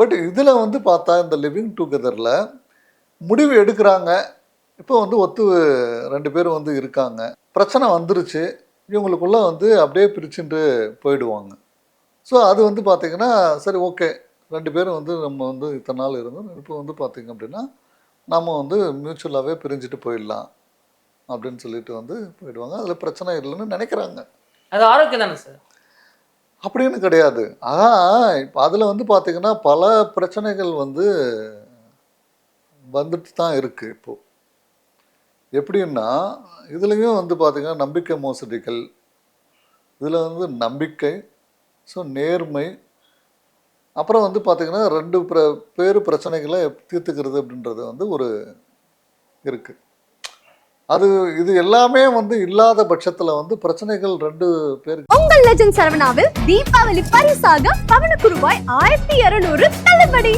But இதில் வந்து பார்த்தா இந்த லிவிங் டுகெதரில் முடிவு எடுக்கிறாங்க. இப்போ வந்து ஒத்து ரெண்டு பேரும் வந்து இருக்காங்க. பிரச்சனை வந்துருச்சு. இவங்களுக்குள்ள வந்து அப்படியே பிரிச்சுட்டு போயிடுவாங்க. ஸோ அது வந்து பார்த்திங்கன்னா சரி ஓகே ரெண்டு பேரும் வந்து நம்ம வந்து இத்தனை நாள் இருந்தோம். இப்போ வந்து பார்த்திங்க அப்படின்னா நம்ம வந்து மியூச்சுவலாகவே பிரிஞ்சுட்டு போயிடலாம் அப்படின்னு சொல்லிட்டு வந்து போயிடுவாங்க. அதில் பிரச்சனை இல்லைன்னு நினைக்கிறாங்க. அது ஆரோக்கியம் தானே சார்? அப்படின்னு கிடையாது. ஆனால் இப்போ அதில் வந்து பார்த்திங்கன்னா பல பிரச்சனைகள் வந்து வந்துட்டு தான் இருக்குது இப்போது எப்படின்னா இதுலேயும் வந்து பார்த்திங்கன்னா நம்பிக்கை மோசடிகள் இதில் வந்து நம்பிக்கை ஸோ நேர்மை அப்புறம் வந்து பார்த்திங்கன்னா ரெண்டு பிர பேர் பிரச்சனைகளை தீர்த்துக்கிறது அப்படின்றது வந்து ஒரு இருக்குது அது இது எல்லாமே வந்து இல்லாத பட்சத்துல வந்து பிரச்சனைகள் ரெண்டு பேருக்கு உங்கள் லெஜண்ட் சரவணாவில் தீபாவளி பரிசாக பவனுக்கு ரூபாய் ஆயிரத்தி இருநூறு தள்ளுபடி.